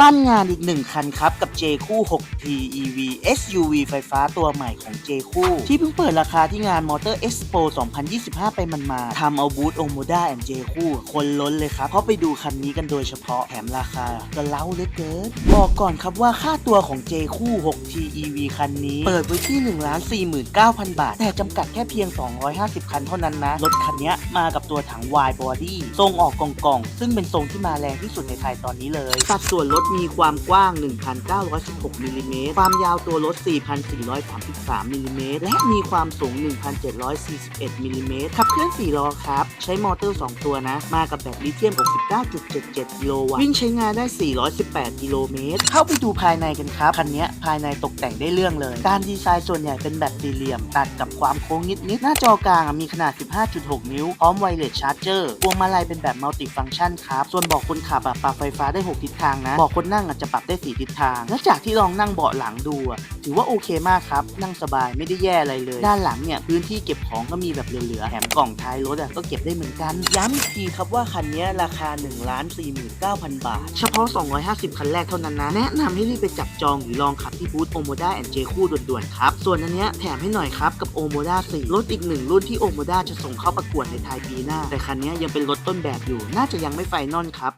ลั่นงานอีกหนึ่งคันครับ กับ J คู่ 6T EV SUV ไฟฟ้าตัวใหม่ของ J คู่ ที่เพิ่งเปิดราคาที่งาน Motor Expo 2025 ไปมันมาทำเอาบูธ Omoda and J คู่คนล้นเลยครับ เพราะไปดูคันนี้กันโดยเฉพาะแถมราคาก็เล้าเหลือเกิน บอกก่อนครับว่าค่าตัวของ J คู่ 6T EV คันนี้ เปิดไว้ที่ 1 4 9 0 0 0 บาท แต่จำกัดแค่เพียง 250 คันเท่านั้นนะ รถคันนี้มากับตัวถัง Wide Body ทรงออกกล่องๆ ซึ่งเป็นทรงที่มาแรงที่สุดในไทยตอนนี้เลยสัดส่วนรถมีความกว้าง 1,916มิลลิเมตร ความยาวตัวรถ 4,433มิลลิเมตร และมีความสูง 1,741มิลลิเมตร ขับเคลื่อน 4 ล้อครับ ใช้มอเตอร์ 2 ตัวนะ มากับแบตลิเธียม 69.77 กิโลวัตต์ วิ่งใช้งานได้ 418 กิโลเมตร เข้าไปดูภายในกันครับ คันนี้ภายในตกแต่งได้เรื่องเลย การดีไซน์ส่วนใหญ่เป็นแบบสี่เหลี่ยม ตัดกับความโค้งนิดๆ หน้าจอกลางมีขนาด 15.6 นิ้ว พร้อมไวเลสชาร์จเจอร์ พวงมาลัยเป็นแบบมัลติฟังก์ชันครับ ส่วนบอกคนขับอะปรับไฟฟ้าได้ 6 ทิศทางนะ บอกคนนั่งอะจจะปรับได้4ทิศทาง และจากที่ลองนั่งเบาะหลังดูถือว่าโอเคมากครับ นั่งสบายไม่ได้แย่อะไรเลย ด้านหลังเนี่ยพื้นที่เก็บของก็มีแบบเหลือๆแถมกล่องท้ายรถอะก็เก็บได้เหมือนกัน ย้ำอีกทีครับว่าคันนี้ราคา1 4 9 0 0 0 บาท เฉพาะ 250 คันแรกเท่านั้นนะ แนะนำให้รีบไปจับจองหรือลองขับที่บูธ Omoda and J คู่ด่วนๆครับ ส่วนอันเนี้ยแถมให้หน่อยครับ กับ Omoda 4รถอีกหนึ่งรุ่นที่ Omoda จะส่งเข้าประกวดในไทยปีหน้า แต่คันนี้ยยังเป็นรถต้นแบบอยู่ น่าจะยังไม่ไฟนอลครับ